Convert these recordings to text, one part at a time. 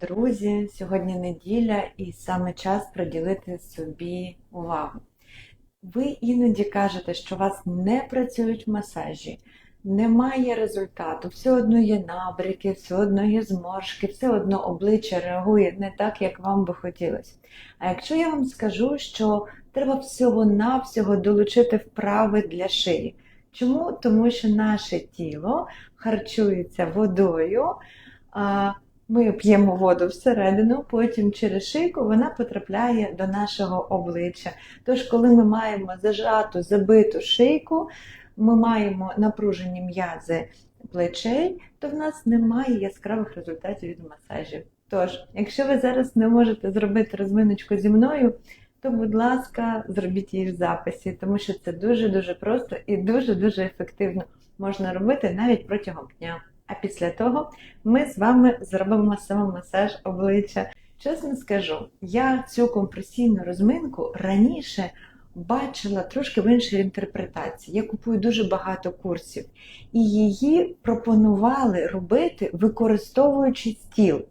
Друзі, сьогодні неділя і саме час приділити собі увагу. Ви іноді кажете, що у вас не працюють масажі, немає результату, все одно є набряки, все одно є зморшки, все одно обличчя реагує не так, як вам би хотілося. А якщо я вам скажу, що треба всього-навсього долучити вправи для шиї. Чому? Тому що наше тіло харчується водою. Ми п'ємо воду всередину, потім через шийку вона потрапляє до нашого обличчя. Тож, коли ми маємо зажату, забиту шийку, ми маємо напружені м'язи плечей, то в нас немає яскравих результатів від масажів. Тож, якщо ви зараз не можете зробити розминочку зі мною, то, будь ласка, зробіть її в записі, тому що це дуже-дуже просто і дуже-дуже ефективно можна робити навіть протягом дня. А після того ми з вами зробимо самомасаж обличчя. Чесно скажу, я цю компресійну розминку раніше бачила трошки в іншій інтерпретації. Я купую дуже багато курсів, і її пропонували робити, використовуючи стіл.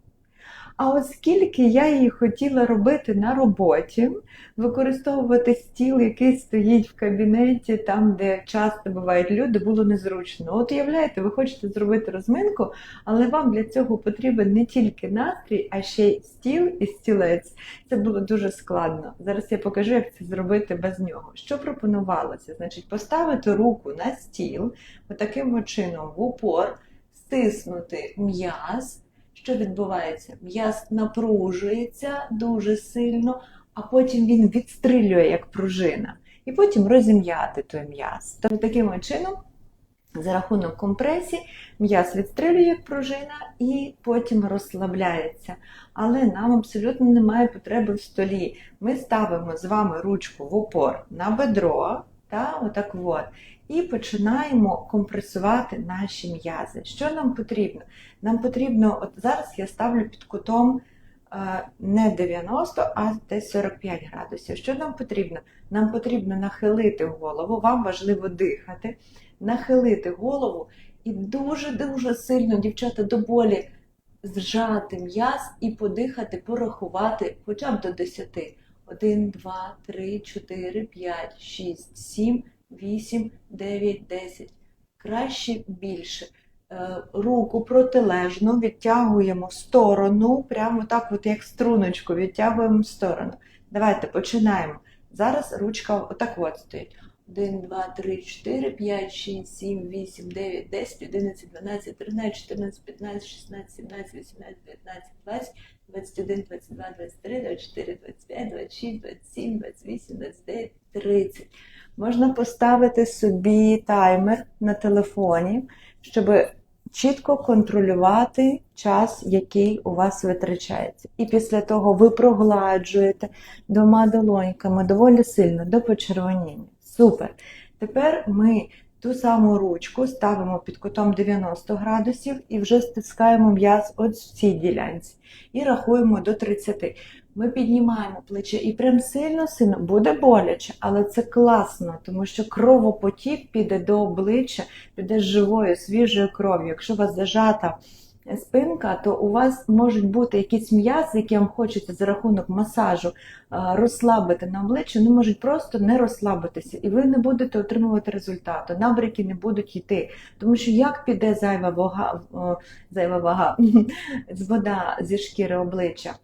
А оскільки я її хотіла робити на роботі, використовувати стіл, який стоїть в кабінеті, там, де часто бувають люди, було незручно. От уявляєте, ви хочете зробити розминку, але вам для цього потрібен не тільки настрій, а ще й стіл і стілець. Це було дуже складно. Зараз я покажу, як це зробити без нього. Що пропонувалося? Значить, поставити руку на стіл, отаким от чином в упор, стиснути м'яз. Що відбувається? М'яз напружується дуже сильно, а потім він відстрілює як пружина. І потім розім'яти той м'яз. Тобто таким чином, за рахунок компресії, м'яз відстрілює як пружина і потім розслабляється. Але нам абсолютно немає потреби в столі. Ми ставимо з вами ручку в опор на бедро, та, отак от, і починаємо компресувати наші м'язи. Що нам потрібно? Нам потрібно, от зараз я ставлю під кутом е, не 90, а десь 45 градусів. Що нам потрібно? Нам потрібно нахилити голову, вам важливо дихати, нахилити голову і дуже-дуже сильно, дівчата, до болі зжати м'яз і подихати, порахувати хоча б до 10. 1, 2, 3, 4, 5, 6, 7, 8, 9, 10. Краще більше. Е, Руку протилежну відтягуємо в сторону, прямо так, от як струночку, відтягуємо в сторону. Давайте починаємо. Зараз ручка отак от стоїть. 1, 2, 3, 4, 5, 6, 7, 8, 9, 10, 11, 12, 13, 14, 15, 16, 17, 18, 19, 20, 21, 22, 23, 24, 25, 26, 27, 28, 29, 30. Можна поставити собі таймер на телефоні, щоб чітко контролювати час, який у вас витрачається. І після того ви прогладжуєте двома долоньками доволі сильно до почервоніння. Супер. Тепер ми ту саму ручку ставимо під кутом 90 градусів і вже стискаємо м'яз от в цій ділянці. І рахуємо до 30. Ми піднімаємо плече і прям сильно-сильно буде боляче, але це класно, тому що кровопотік піде до обличчя, піде з живою, свіжою кров'ю. Якщо у вас зажата спинка, то у вас можуть бути якісь м'язи, які вам хочеться за рахунок масажу розслабити на обличчі, вони можуть просто не розслабитися, і ви не будете отримувати результату. Набряки не будуть йти. Тому що як піде зайва вага, зайва вага з вода зі шкіри обличчя?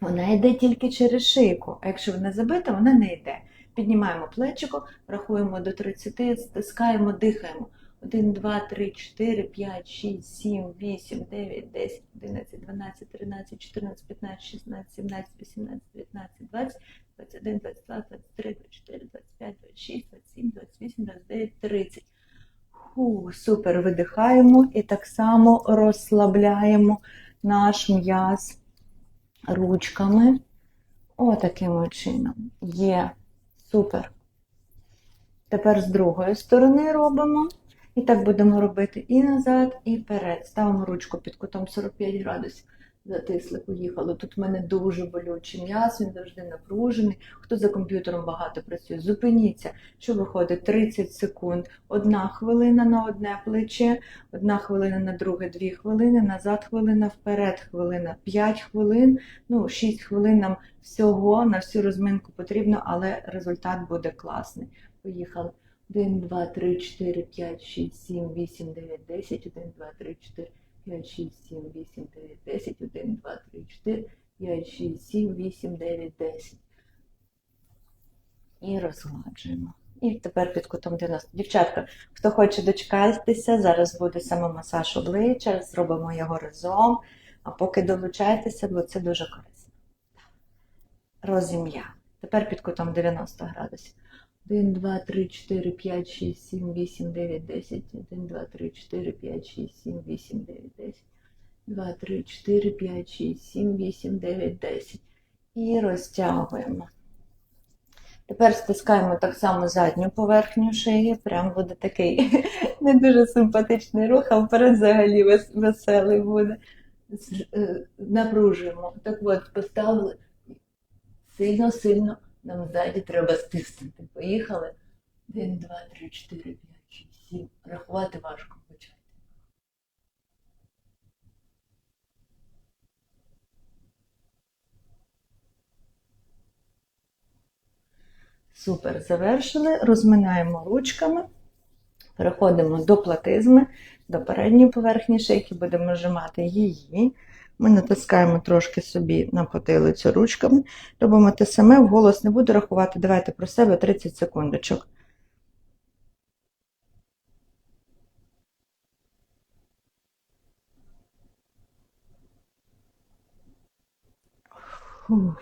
Вона йде тільки через шийку, а якщо вона забита, вона не йде. Піднімаємо плечико, рахуємо до 30, стискаємо, дихаємо. 1, 2, 3, 4, 5, 6, 7, 8, 9, 10, 11, 12, 13, 14, 15, 16, 17, 18, 19, 20, 21, 22, 23, 24, 25, 26, 27, 28, 29, 30. Фу, супер, видихаємо і так само розслабляємо наш м'яз ручками. Отаким от чином. Є. Супер. Тепер з другої сторони робимо. І так будемо робити і назад, і вперед. Ставимо ручку під кутом 45 градусів. Затисли, поїхали. Тут в мене дуже болючий м'яз, він завжди напружений. Хто за комп'ютером багато працює, зупиніться. Що виходить? 30 секунд. Одна хвилина на одне плече, одна хвилина на друге, дві хвилини, назад хвилина, вперед хвилина, 5 хвилин, ну 6 хвилин нам всього на всю розминку потрібно, але результат буде класний. Поїхали. 1, 2, 3, 4, 5, 6, 7, 8, 9, 10, 1, 2, 3, 4, 5, 6, 7, 8, 9, 10, 1, 2, 3, 4, 5, 6, 7, 8, 9, 10. І розгладжуємо. І тепер під кутом 90. Дівчатка, хто хоче дочекатися, зараз буде самомасаж обличчя, зробимо його разом. А поки долучайтеся, бо це дуже корисно. Розім'я. Тепер під кутом 90 градусів. 1, 2, 3, 4, 5, 6, 7, 8, 9, 10. 1, 2, 3, 4, 5, 6, 7, 8, 9, 10. 2, 3, 4, 5, 6, 7, 8, 9, 10. І розтягуємо. Тепер стискаємо так само задню поверхню шиї. Прям буде такий не дуже симпатичний рух, а вперед взагалі вес- веселий буде. Е, Напружуємо. Так от, поставили сильно-сильно. Нам ззаді треба стиснути. Поїхали. 1, 2, 3, 4, 5, 6, 7. Рахувати важко почати. Супер, завершили. Розминаємо ручками. Переходимо до платизми, до передньої поверхні шийки, будемо зжимати її. Ми натискаємо трошки собі на потилицю ручками. Робимо те саме, вголос не буду рахувати. Давайте про себе 30 секундочок.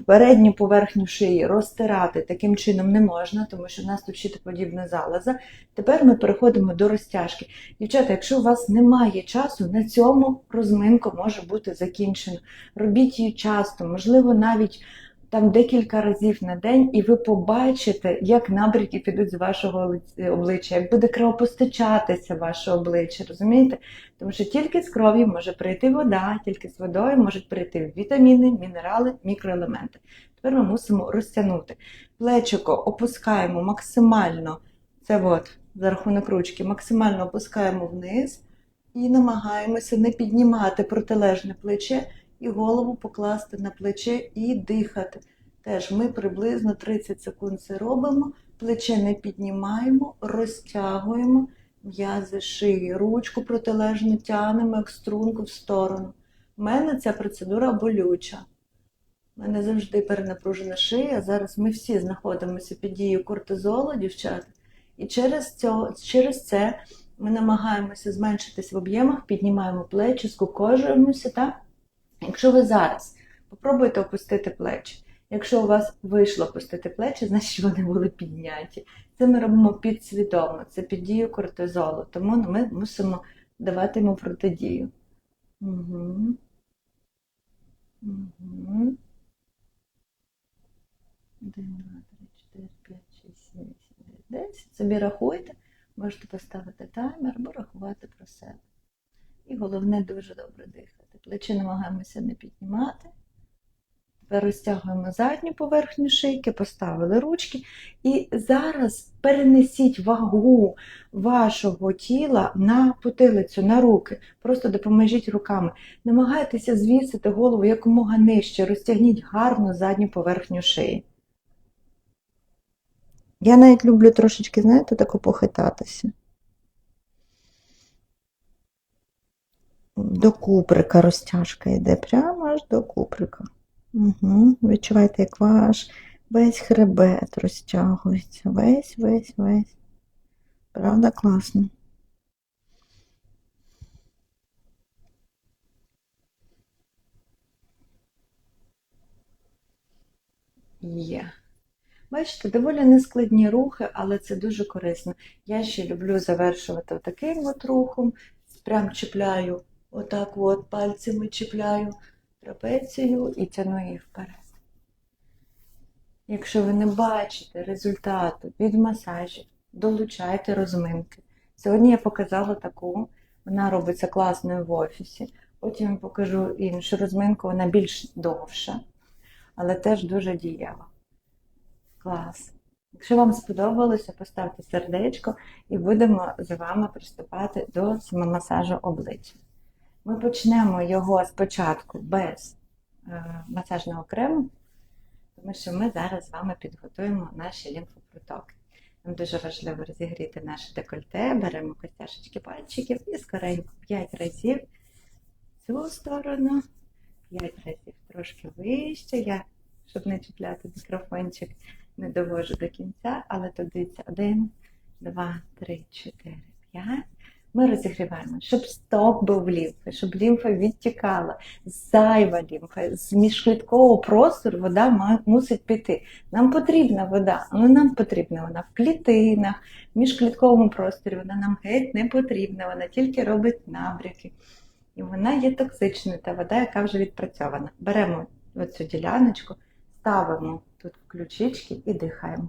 Передню поверхню шиї розтирати таким чином не можна, тому що в нас тут щитоподібна залоза. Тепер ми переходимо до розтяжки. Дівчата, якщо у вас немає часу, на цьому розминку може бути закінчена. Робіть її часто, можливо, навіть там декілька разів на день, і ви побачите, як набряки підуть з вашого обличчя, як буде кровопостачатися ваше обличчя, розумієте? Тому що тільки з кров'ю може прийти вода, тільки з водою можуть прийти вітаміни, мінерали, мікроелементи. Тепер ми мусимо розтягнути. Плечико опускаємо максимально, це от, за рахунок ручки, максимально опускаємо вниз і намагаємося не піднімати протилежне плече і голову покласти на плече і дихати. Теж ми приблизно 30 секунд це робимо, плече не піднімаємо, розтягуємо м'язи шиї, ручку протилежно тягнемо як струнку в сторону. У мене ця процедура болюча. У мене завжди перенапружена шия. Зараз ми всі знаходимося під дією кортизолу, дівчата. І через, цього, через це ми намагаємося зменшитись в об'ємах, піднімаємо плечі, скукожуємося. Так? Якщо ви зараз попробуйте опустити плечі. Якщо у вас вийшло опустити плечі, значить вони були підняті. Це ми робимо підсвідомо, це під дією кортизолу, тому ми мусимо давати йому протидію. Угу. Угу. 1, 2, 3, 4, 5, 6, 7, 8, 9, 10. Собі рахуйте, можете поставити таймер або рахувати про себе. І головне дуже добре дихати. Плечі намагаємося не піднімати. Тепер розтягуємо задню поверхню шийки, поставили ручки. І зараз перенесіть вагу вашого тіла на потилицю, на руки. Просто допоможіть руками. Намагайтеся звісити голову якомога нижче, розтягніть гарно задню поверхню шиї. Я навіть люблю трошечки, знаєте, тако похитатися. До куприка розтяжка йде, прямо аж до куприка. Угу. Відчувайте, як ваш весь хребет розтягується. Весь, весь, весь. Правда, класно. Є. Бачите, доволі нескладні рухи, але це дуже корисно. Я ще люблю завершувати таким от рухом. Прям чіпляю, отак от пальцями чіпляю трапецію і тяну її вперед. Якщо ви не бачите результату від масажів, долучайте розминки. Сьогодні я показала таку, вона робиться класною в офісі. Потім я покажу іншу розминку, вона більш довша, але теж дуже дієва. Клас. Якщо вам сподобалося, поставте сердечко і будемо з вами приступати до самомасажу обличчя. Ми почнемо його спочатку без е, масажного крему, тому що ми зараз з вами підготуємо наші лімфопротоки. Нам дуже важливо розігріти наше декольте, беремо костяшечки пальчиків і скоренько 5 разів цю сторону, 5 разів трошки вище. Я, щоб не чіпляти мікрофончик, не довожу до кінця, але тут дивіться 1, 2, 3, 4, 5. Ми розігріваємо, щоб стоп був лімфи, щоб лімфа відтікала, зайва лімфа, з міжкліткового простору вода мусить піти. Нам потрібна вода, але нам потрібна вона в клітинах, в міжклітковому просторі. Вона нам геть не потрібна, вона тільки робить набряки. І вона є токсичною, та вода, яка вже відпрацьована. Беремо оцю діляночку, ставимо тут ключички і дихаємо.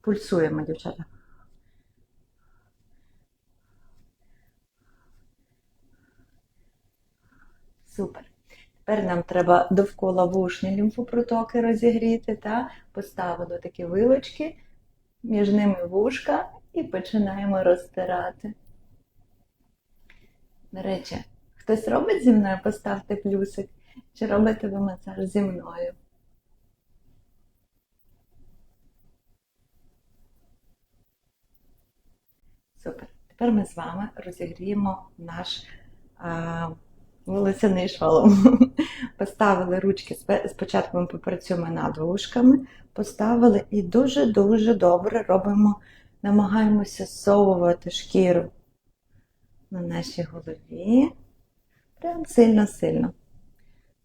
Пульсуємо, дівчата. Супер. Тепер нам треба довкола вушні лімфопротоки розігріти, та поставили такі вилочки, між ними вушка і починаємо розтирати. До речі, хтось робить зі мною, поставте плюсик, чи робите ви масаж зі мною? Супер. Тепер ми з вами розігріємо наш а, волосяний шолом. Поставили ручки, спочатку ми попрацюємо над вушками, поставили і дуже-дуже добре робимо, намагаємося зсовувати шкіру на нашій голові. Прям сильно-сильно.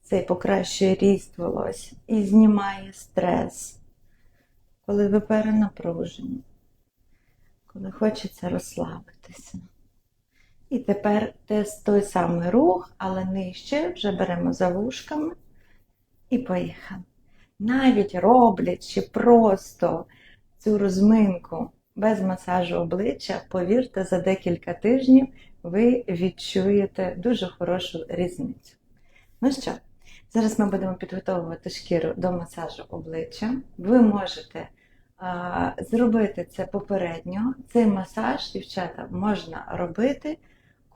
Це покращує ріст волосся і знімає стрес, коли ви перенапружені, коли хочеться розслабитися. І тепер той самий рух, але нижче вже беремо за вушками і поїхали. Навіть роблячи просто цю розминку без масажу обличчя, повірте, за декілька тижнів ви відчуєте дуже хорошу різницю. Ну що, зараз ми будемо підготовувати шкіру до масажу обличчя. Ви можете а, зробити це попередньо. Цей масаж, дівчата, можна робити,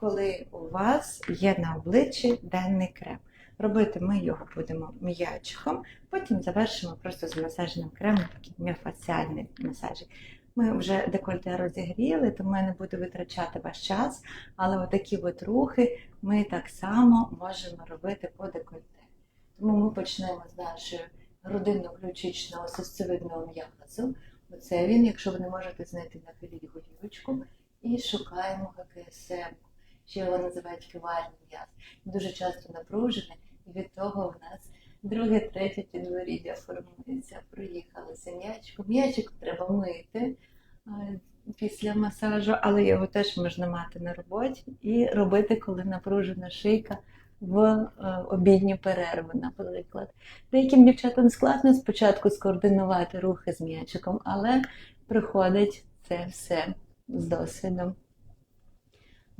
коли у вас є на обличчі денний крем. Робити ми його будемо м'ячиком, потім завершимо просто з масажним кремом, такий міофасіальний масажик. Ми вже декольте розігріли, тому я не буду витрачати ваш час, але отакі от рухи ми так само можемо робити по декольте. Тому ми почнемо з нашої грудинно-ключичного сосцевидного м'язу. Оце він, якщо ви не можете знайти, нахиліть голівочку і шукаємо ГКСМ. Ще його називають кивальний м'яз. Дуже часто напружений, і від того в нас друге, третє підворіддя формується. Проїхалося м'ячиком. М'ячик треба мити е, після масажу, але його теж можна мати на роботі і робити, коли напружена шийка в е, обідню перерву, наприклад. Деяким дівчатам складно спочатку скоординувати рухи з м'ячиком, але приходить це все з досвідом.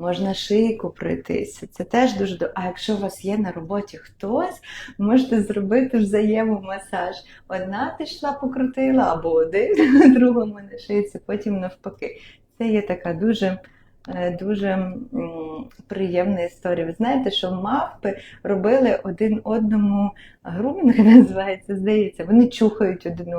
Можна шийку пройтися. Це теж дуже добре. А якщо у вас є на роботі хтось, можете зробити взаємомасаж. Одна пішла, покрутила, або один, другому на шийці, потім навпаки. Це є така дуже, дуже м, приємна історія. Ви знаєте, що мавпи робили один одному грумінг, називається, здається, вони чухають один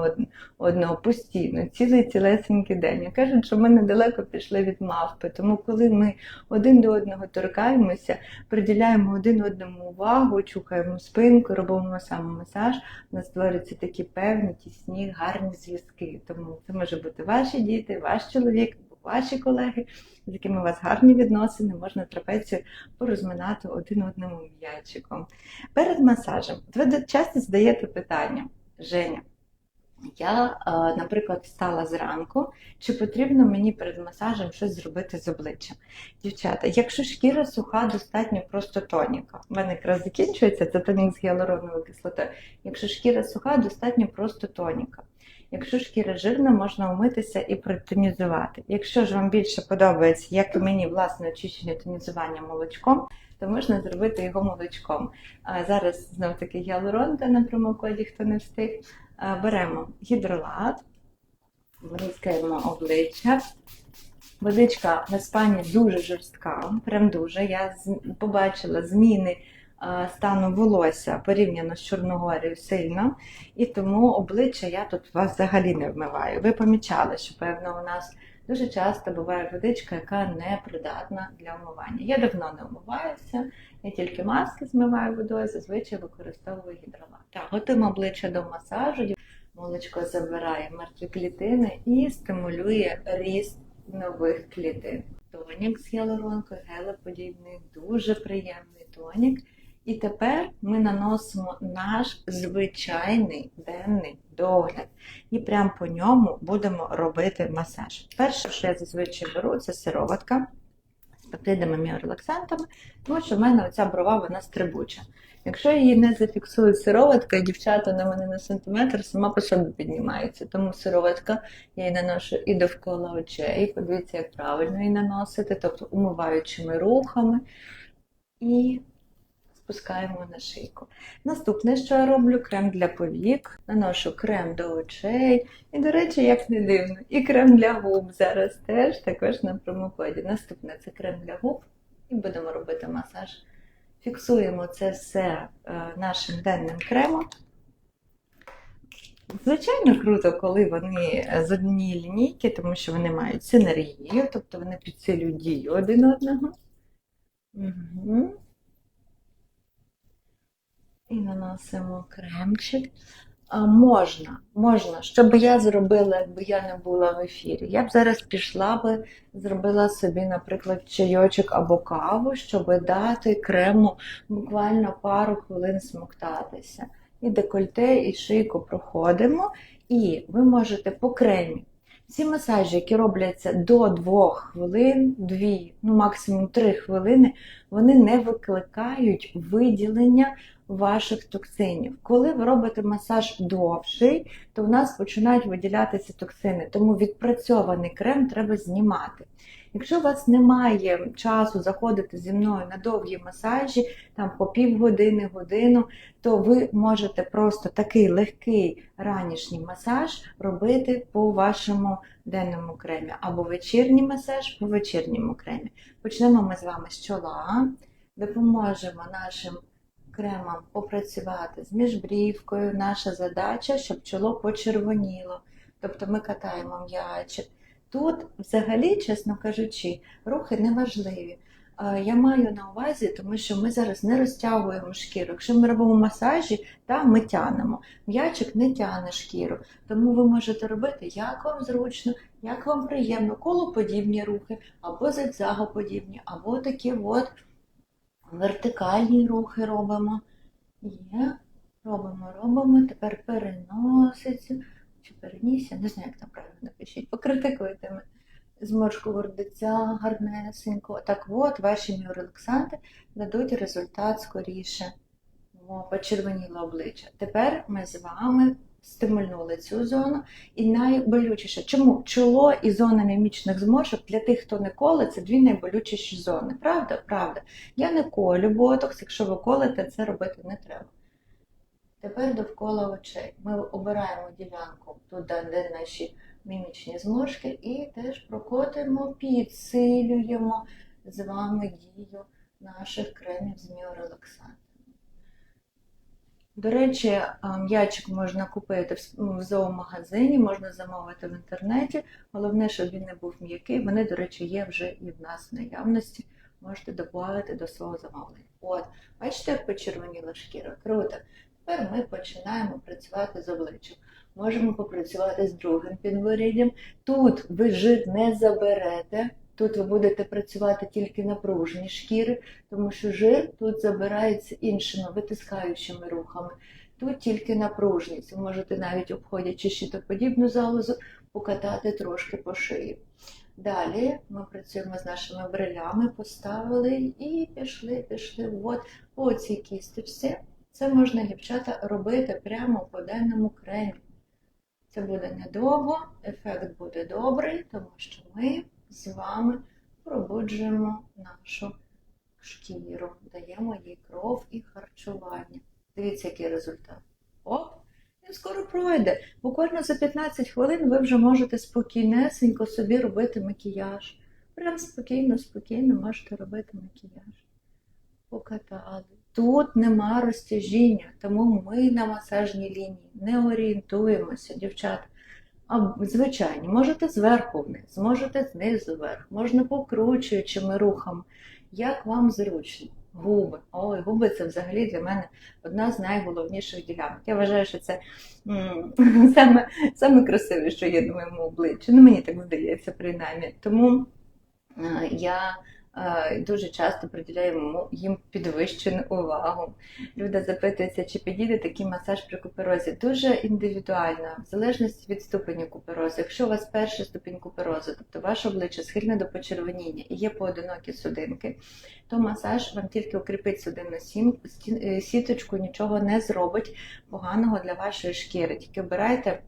одного, постійно, цілий цілесенький день. Кажуть, що ми недалеко пішли від мавпи. Тому коли ми один до одного торкаємося, приділяємо один одному увагу, чухаємо спинку, робимо самомасаж, у нас створюються такі певні, тісні, гарні зв'язки. Тому це може бути ваші діти, ваш чоловік, ваші колеги, з якими у вас гарні відносини, можна трапецію порозминати один одному м'ячиком. Перед масажем ви часто задаєте питання, Женя. Я, е, наприклад, встала зранку, чи потрібно мені перед масажем щось зробити з обличчям? Дівчата, якщо шкіра суха, достатньо просто тоніка. У мене якраз закінчується це тонік з гіалуроновою кислотою. Якщо шкіра суха, достатньо просто тоніка. Якщо шкіра жирна, можна умитися і протонізувати. Якщо ж вам більше подобається, як мені, власне, очищення тонізування молочком, то можна зробити його молочком. А зараз знов таки гіалуронка на промокоді, хто не встиг. Беремо гідролат, бризкаємо обличчя. Водичка в Іспанії дуже жорстка, прям дуже. Я побачила зміни стану волосся порівняно з Чорногорією сильно, і тому обличчя я тут вас взагалі не вмиваю. Ви помічали, що певно у нас дуже часто буває водичка, яка не придатна для вмивання. Я давно не вмиваюся, я тільки маски змиваю водою, зазвичай використовую гідролат. Так, готуємо обличчя до масажу. Молочко забирає мертві клітини і стимулює ріст нових клітин. Тонік з гіалуронкою, гелеподібний, дуже приємний тонік. І тепер ми наносимо наш звичайний денний догляд. І прямо по ньому будемо робити масаж. Перше, що я зазвичай беру, це сироватка з пептидами міорелаксантами, тому що в мене оця брова вона стрибуча. Якщо її не зафіксую сироваткою, дівчата на мене на сантиметр сама по собі піднімається. Тому сироватка я її наношу і довкола очей. Подивіться, як правильно її наносити, тобто умиваючими рухами. І спускаємо на шийку. Наступне, що я роблю, крем для повік. Наношу крем до очей. І, до речі, як не дивно, і крем для губ зараз теж також на промокоді. Наступне це крем для губ. І будемо робити масаж. Фіксуємо це все е, нашим денним кремом. Звичайно, круто, коли вони з однієї лінійки, тому що вони мають синергію, тобто вони підсилюють дію один одного. Угу. І наносимо кремчик. А, можна, можна. Що би я зробила, якби я не була в ефірі? Я б зараз пішла би, зробила собі, наприклад, чайочок або каву, щоб дати крему буквально пару хвилин смоктатися. І декольте, і шийку проходимо, і ви можете по кремі. Всі масажі, які робляться до 2 хвилин, 2, ну максимум 3 хвилини, вони не викликають виділення ваших токсинів. Коли ви робите масаж довший, то в нас починають виділятися токсини, тому відпрацьований крем треба знімати. Якщо у вас немає часу заходити зі мною на довгі масажі, там по півгодини, годину, то ви можете просто такий легкий ранішній масаж робити по вашому денному кремі, або вечірній масаж по вечірньому кремі. Почнемо ми з вами з чола, допоможемо нашим кремом попрацювати з міжбрівкою. Наша задача, щоб чоло почервоніло. Тобто ми катаємо м'ячик. Тут, взагалі, чесно кажучи, рухи не важливі. Е, Я маю на увазі, тому що ми зараз не розтягуємо шкіру. Якщо ми робимо масажі, та ми тянемо. М'ячик не тяне шкіру. Тому ви можете робити, як вам зручно, як вам приємно, колоподібні рухи, або зигзагоподібні, або такі от вертикальні рухи робимо. Є. Робимо, робимо. Тепер переноситься. Чи перенісся? Не знаю, як там правильно напишіть. Покритикуйте мене. Зморшку гордиця гарнесенько. Так от, ваші міорелаксанти дадуть результат скоріше. Почервоніло обличчя. Тепер ми з вами стимульнули цю зону. І найболючіше, чому чоло і зона мімічних зморшок для тих, хто не коле, це дві найболючіші зони. Правда? Правда. Я не колю ботокс, якщо ви колите, це робити не треба. Тепер довкола очей. Ми обираємо ділянку туди, де наші мімічні зморшки, і теж прокотимо, підсилюємо з вами дію наших кремів з міорелаксантом. До речі, м'ячик можна купити в с- в зоомагазині, можна замовити в інтернеті. Головне, щоб він не був м'який. Вони, до речі, є вже і в нас в наявності. Можете додати до свого замовлення. От, бачите, як почервоніла шкіра? Круто. Тепер ми починаємо працювати з обличчям. Можемо попрацювати з другим підборіддям. Тут ви жир не заберете. Тут ви будете працювати тільки на пружні шкіри, тому що жир тут забирається іншими витискаючими рухами. Тут тільки напружність. Ви можете навіть обходячи щитоподібну залозу, покатати трошки по шиї. Далі ми працюємо з нашими брилями, поставили і пішли, пішли. От по цій кісточці. Це можна, дівчата, робити прямо по денному кремі. Це буде недовго, ефект буде добрий, тому що ми з вами пробуджуємо нашу шкіру, даємо їй кров і харчування. Дивіться, який результат. Оп! Він скоро пройде. Буквально за 15 хвилин ви вже можете спокійнесенько собі робити макіяж. Прям спокійно, спокійно можете робити макіяж. Покатали. Тут нема розтяжіння, тому ми на масажній лінії не орієнтуємося, дівчата. Звичайні, можете зверху вниз, можете знизу вверх, можна покручуючими рухами. Як вам зручно? Губи. Ой, губи це взагалі для мене одна з найголовніших ділянок. Я вважаю, що це м, саме, саме красиве, що є на моєму обличчі. Ну, мені так здається, принаймні. Тому е, я дуже часто приділяю йому- їм підвищену увагу. Люди запитуються, чи підійде такий масаж при куперозі. Дуже індивідуально, в залежності від ступеню куперозу. Якщо у вас перший ступінь куперозу, тобто ваше обличчя схильне до почервоніння і є поодинокі судинки, то масаж вам тільки укріпить судинну е, сіточку, нічого не зробить поганого для вашої шкіри. Тільки обирайте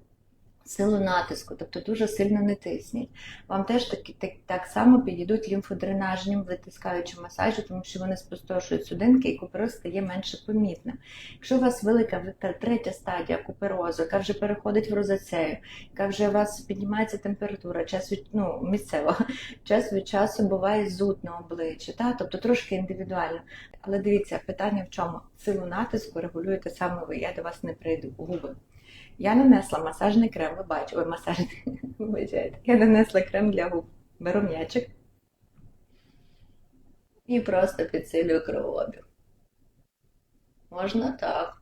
силу натиску, тобто дуже сильно не тисніть. Вам теж таки, так, так само підійдуть лімфодренажні витискаючі масажі, тому що вони спустошують судинки і купероз стає менше помітним. Якщо у вас велика третя стадія куперозу, яка вже переходить в розацею, яка вже у вас піднімається температура, час від ну, місцево, час від часу буває зуд на обличчі, та? тобто трошки індивідуально. Але дивіться, питання в чому? Силу натиску регулюєте саме ви. Я до вас не прийду. Губи. Я нанесла масажний крем, ви бачите, ой, масажний, вибачайте. Я нанесла крем для губ. Беру м'ячик і просто підсилюю кровообіг. Можна так,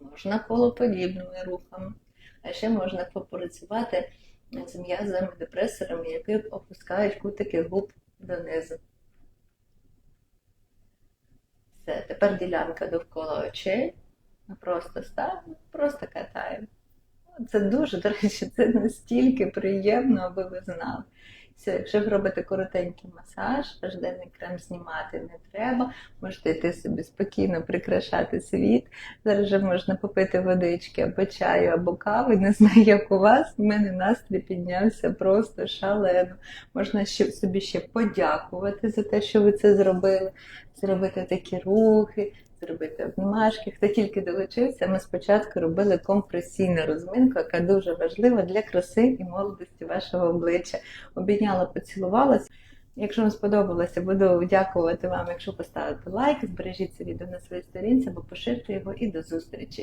можна колоподібними рухами, а ще можна попрацювати з м'язами, депресорами, які опускають кутики губ донизу. Все, тепер ділянка довкола очей. Ми просто ставимо, просто катаємо. Це дуже, до речі, це настільки приємно, аби ви знали. Все, якщо ви робите коротенький масаж, аж денний крем знімати не треба. Можете йти собі спокійно прикрашати світ. Зараз вже можна попити водички або чаю, або кави. Не знаю, як у вас. У мене настрій піднявся просто шалено. Можна ще собі ще подякувати за те, що ви це зробили, зробити такі рухи, зробити обнімашки. Хто тільки долучився, ми спочатку робили компресійну розминку, яка дуже важлива для краси і молодості вашого обличчя. Обійняла, поцілувалася. Якщо вам сподобалося, буду дякувати вам, якщо поставите лайк, збережіть це відео на своїй сторінці або поширте його і до зустрічі.